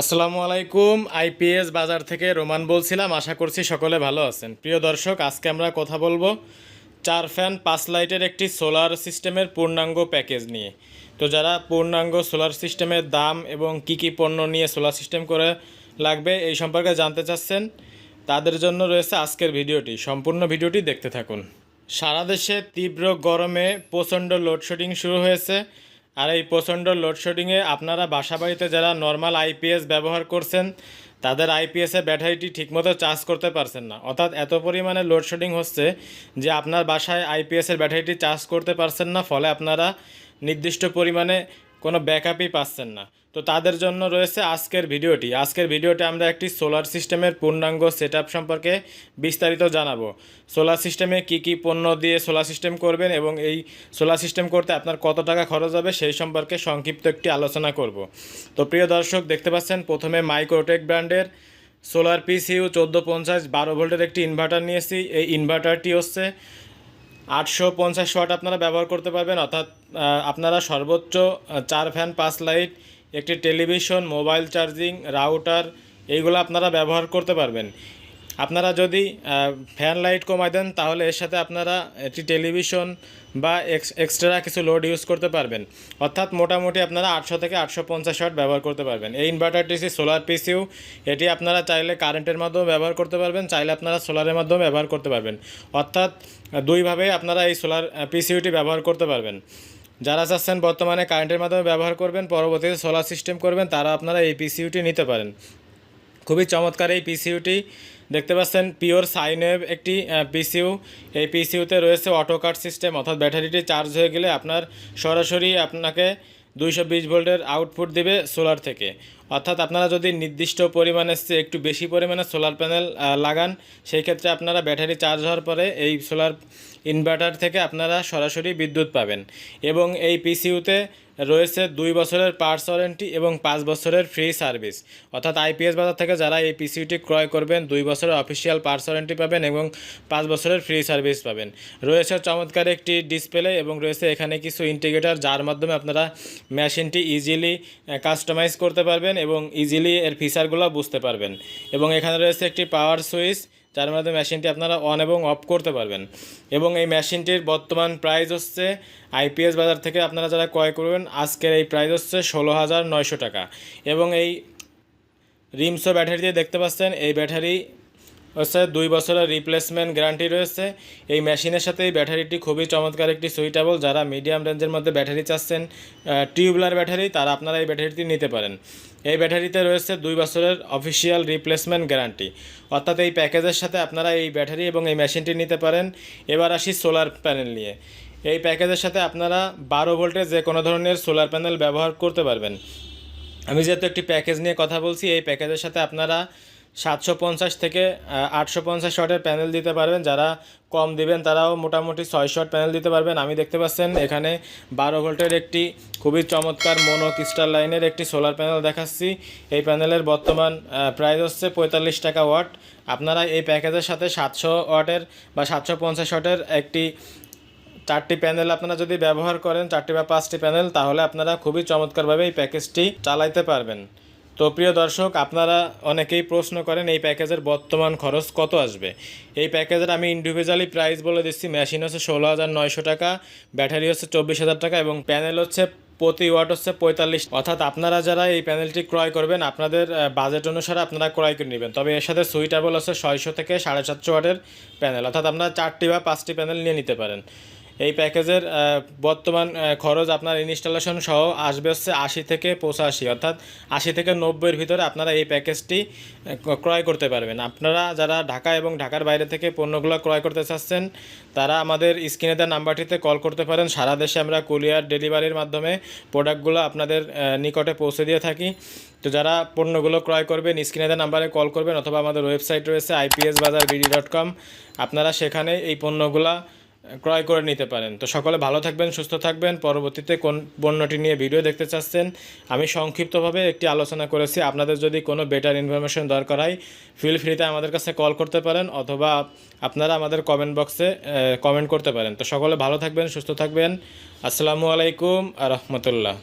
আসসালামু আলাইকুম, আইপিএস বাজার থেকে রোমান বলছিলাম, আশা করছি সকলে ভালো আছেন। প্রিয় দর্শক, আজকে আমরা কথা বলব চার ফ্যান, পাঁচ লাইটের একটি সোলার সিস্টেমের পূর্ণাঙ্গ প্যাকেজ নিয়ে। তো যারা পূর্ণাঙ্গ সোলার সিস্টেমের দাম এবং কি কি পণ্য নিয়ে সোলার সিস্টেম করে লাগবে এই সম্পর্কে জানতে চাচ্ছেন, তাদের জন্য রয়েছে আজকের ভিডিওটি। সম্পূর্ণ ভিডিওটি দেখতে থাকুন। সারা দেশে তীব্র গরমে প্রচণ্ড লোডশেডিং শুরু হয়েছে। আর এই প্রচণ্ড লোডশেডিংয়ে আপনারা বাসা বাড়িতে যারা নর্মাল আইপিএস ব্যবহার করছেন, তাদের আইপিএসে ব্যাটারিটি ঠিকমতো চার্জ করতে পারছেন না। অর্থাৎ এত পরিমাণে লোডশেডিং হচ্ছে যে আপনার বাসায় আইপিএসের ব্যাটারিটি চার্জ করতে পারছেন না, ফলে আপনারা নির্দিষ্ট পরিমাণে কোনো ব্যাকআপই পাচ্ছেন না। তো তাদের জন্য রয়েছে আজকের ভিডিওটি। আজকের ভিডিওতে আমরা একটি সোলার সিস্টেমের পূর্ণাঙ্গ সেট সম্পর্কে বিস্তারিত জানাব। সোলার সিস্টেমে কি কি পণ্য দিয়ে সোলার সিস্টেম করবেন এবং এই সোলার সিস্টেম করতে আপনার কত টাকা খরচ হবে সেই সম্পর্কে সংক্ষিপ্ত একটি আলোচনা করব। তো প্রিয় দর্শক, দেখতে পাচ্ছেন প্রথমে মাইক্রোটেক ব্র্যান্ডের সোলার পিসিউ চোদ্দ পঞ্চাশ বারো ভোল্টের একটি ইনভার্টার নিয়েছি। এই ইনভার্টারটি হচ্ছে আটশো পঞ্চাশ ওয়াট আপনারা ব্যবহার করতে পারবেন, অর্থাৎ আপনারা সর্বোচ্চ চার ফ্যান, পাঁচ লাইট, একটি টেলিভিশন, মোবাইল চার্জিং, রাউটার, এইগুলো আপনারা ব্যবহার করতে পারবেন। আপনারা যদি ফ্যান লাইট কমাই দেন, তাহলে এর সাথে আপনারা একটি টেলিভিশন বা এক্স- এক্সট্রা কিছু লোড ইউজ করতে পারবেন। অর্থাৎ মোটামুটি আপনারা আটশো থেকে আটশো পঞ্চাশ ওয়াট ব্যবহার করতে পারবেন। এই ইনভার্টারটি সোলার পিসিউ এটি আপনারা চাইলে কারেন্টের মাধ্যমে ব্যবহার করতে পারবেন, চাইলে আপনারা সোলারের মাধ্যমে ব্যবহার করতে পারবেন। অর্থাৎ দুইভাবে আপনারা এই সোলার পিসিউটি ব্যবহার করতে পারবেন। যারা চাচ্ছেন বর্তমানে কারেন্টের মাধ্যমে ব্যবহার করবেন, পরবর্তীতে সোলার সিস্টেম করবেন, তারা আপনারা এই পিসিউটি নিতে পারেন। খুবই চমৎকার এই পিসিউটি দেখতে পাচ্ছেন, পিওর সাইনওয়েভ একটি পিসিউ। এই পিসিউতে রয়েছে অটো কাট সিস্টেম, অর্থাৎ ব্যাটারিটি চার্জ হয়ে গেলে আপনার সরাসরি আপনাকে দুইশো বিশ ভোল্টের আউটপুট দিবে সোলার থেকে। অর্থাৎ আপনারা যদি নির্দিষ্ট পরিমাণে চেয়ে একটু বেশি পরিমাণে সোলার প্যানেল লাগান, সেই ক্ষেত্রে আপনারা ব্যাটারি চার্জ হওয়ার পরে এই সোলার ইনভার্টার থেকে আপনারা সরাসরি বিদ্যুৎ পাবেন। এবং এই পিসিউতে রয়েছে দুই বছরের পার্টস ওয়ারেন্টি এবং পাঁচ বছরের ফ্রি সার্ভিস। অর্থাৎ আইপিএস বাজার থেকে যারা এই পিসিউটি ক্রয় করবেন, দুই বছরের অফিসিয়াল পার্টস ওয়ারেন্টি পাবেন এবং পাঁচ বছরের ফ্রি সার্ভিস পাবেন। রয়েছে চমৎকার একটি ডিসপ্লে এবং রয়েছে এখানে কিছু ইন্টিগ্রেটর, যার মাধ্যমে আপনারা মেশিনটি ইজিলি কাস্টমাইজ করতে পারবেন এবং ইজিলি এর ফিচারগুলো বুঝতে পারবেন। এবং এখানে রয়েছে একটি পাওয়ার সুইচ যার মাধ্যমে মেশিনটি আপনারা অন এবং অফ করতে পারবেন। এবং এই মেশিনটির বর্তমান প্রাইস হচ্ছে আইপিএস বাজার থেকে আপনারা যারা ক্রয় করবেন, আজকের এই প্রাইস হচ্ছে ষোলো হাজার নয়শো টাকা। এবং এই রিমসো ব্যাটারি দিয়ে দেখতে পাচ্ছেন, এই ব্যাটারি হচ্ছে দুই বছরের রিপ্লেসমেন্ট গ্যারান্টি রয়েছে। এই মেশিনের সাথে এই ব্যাটারিটি খুবই চমৎকার একটি সুইটেবল যারা মিডিয়াম রেঞ্জের মধ্যে ব্যাটারি চাচ্ছেন টিউবলার ব্যাটারি তারা আপনারা এই ব্যাটারিটি নিতে পারেন। এই ব্যাটারিতে রয়েছে দুই বছরের অফিসিয়াল রিপ্লেসমেন্ট গ্যারান্টি অর্থাৎ এই প্যাকেজের সাথে আপনারা এই ব্যাটারি এবং এই মেশিনটি নিতে পারেন। এবার আসি সোলার প্যানেল নিয়ে। এই প্যাকেজের সাথে আপনারা বারো ভোল্টের যে কোনো ধরনের সোলার প্যানেল ব্যবহার করতে পারবেন। আমি যেহেতু একটি প্যাকেজ নিয়ে কথা বলছি, এই প্যাকেজের সাথে আপনারা সাতশো পঞ্চাশ থেকে আটশো পঞ্চাশ শটের প্যানেল দিতে পারবেন। যারা কম দিবেন তারাও মোটামুটি ছয় শট প্যানেল দিতে পারবেন। আমি দেখতে পাচ্ছেন এখানে বারো ভোল্টের একটি খুবই চমৎকার মোনো ক্রিস্টাল লাইনের একটি সোলার প্যানেল দেখাচ্ছি। এই প্যানেলের বর্তমান প্রাইস হচ্ছে পঁয়তাল্লিশ টাকা ওয়াট। আপনারা এই প্যাকেজের সাথে সাতশো ওয়াটের বা সাতশো পঞ্চাশ ওয়াটের একটি চারটি প্যানেল আপনারা যদি ব্যবহার করেন, চারটি বা পাঁচটি প্যানেল, তাহলে আপনারা খুবই চমৎকারভাবে এই প্যাকেজটি চালাইতে পারবেন। তো প্রিয় দর্শক, আপনারা অনেকেই প্রশ্ন করেন, এই প্যাকেজের বর্তমান খরচ কত আসবে? এই প্যাকেজের আমি ইন্ডিভিজুয়ালি প্রাইস বলে দিচ্ছি। মেশিন হচ্ছে ষোলো হাজার নয়শো টাকা ব্যাটারি হচ্ছে চব্বিশ হাজার টাকা এবং প্যানেল হচ্ছে প্রতি ওয়াট হচ্ছে পঁয়তাল্লিশ। অর্থাৎ আপনারা যারা এই প্যানেলটি ক্রয় করবেন, আপনাদের বাজেট অনুসারে আপনারা ক্রয় করে নেবেন। তবে এর সাথে সুইটেবল হচ্ছে ছয়শো থেকে সাড়ে সাতশো ওয়াটের প্যানেল অর্থাৎ আপনারা চারটি বা পাঁচটি প্যানেল নিয়ে নিতে পারেন। এই প্যাকেজের বর্তমান খরচ আপনার ইনস্টলেশন সহ আসবে হচ্ছে আশি থেকে পঁচাশি, অর্থাৎ আশি থেকে নব্বইয়ের ভিতরে আপনারা এই প্যাকেজটি ক্রয় করতে পারবেন। আপনারা যারা ঢাকা এবং ঢাকার বাইরে থেকে পণ্যগুলো ক্রয় করতে চাচ্ছেন, তারা আমাদের স্ক্রিনে দেওয়া নাম্বারটিতে কল করতে পারেন। সারা দেশে আমরা কুরিয়ার ডেলিভারির মাধ্যমে প্রোডাক্টগুলো আপনাদের নিকটে পৌঁছে দিয়ে থাকি। তো যারা পণ্যগুলো ক্রয় করবেন, স্ক্রিনে দেওয়া নাম্বারে কল করবেন, অথবা আমাদের ওয়েবসাইট রয়েছে আইপিএস বাজার বিডি ডট কম আপনারা সেখানে এই পণ্যগুলা ক্রয় করে নিতে পারেন। তো সকলে ভালো থাকবেন, সুস্থ থাকবেন। পরবর্তীতে কোন পণ্যটি নিয়ে ভিডিও দেখতে চাচ্ছেন, আমি সংক্ষিপ্তভাবে একটি আলোচনা করেছি। আপনাদের যদি কোনো বেটার ইনফরমেশন দরকার হয় ফিল ফ্রিতে আমাদের কাছে কল করতে পারেন অথবা আপনারা আমাদের কমেন্ট বক্সে কমেন্ট করতে পারেন। তো সকলে ভালো থাকবেন, সুস্থ থাকবেন। আসসালামু আলাইকুম আ রহমতুল্লাহ।